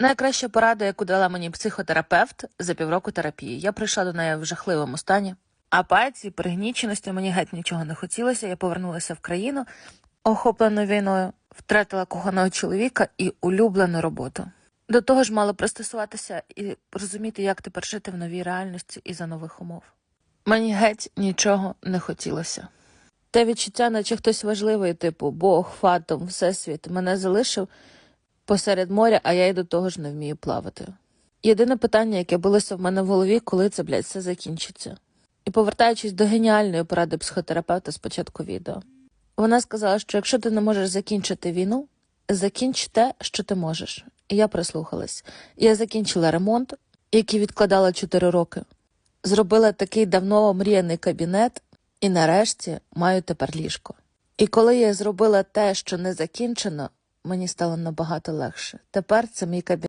Найкраща порада, яку дала мені психотерапевт за півроку терапії. Я прийшла до неї в жахливому стані. Апатії, пригніченості мені геть нічого не хотілося. Я повернулася в країну, охоплена війною, втратила коханого чоловіка і улюблену роботу. До того ж, мала пристосуватися і розуміти, як тепер жити в новій реальності і за нових умов. Мені геть нічого не хотілося. Те відчуття, наче хтось важливий, типу Бог, фатом, Всесвіт, мене залишив посеред моря, а я й до того ж не вмію плавати. Єдине питання, яке билося в мене в голові, коли це, блядь, все закінчиться. І повертаючись до геніальної поради психотерапевта з початку відео, вона сказала, що якщо ти не можеш закінчити війну, закінч те, що ти можеш. І я прислухалась. Я закінчила ремонт, який відкладала 4 роки, зробила такий давно омріяний кабінет, і нарешті маю тепер ліжко. І коли я зробила те, що не закінчено, мені стало набагато легше. Тепер це мій кабінет.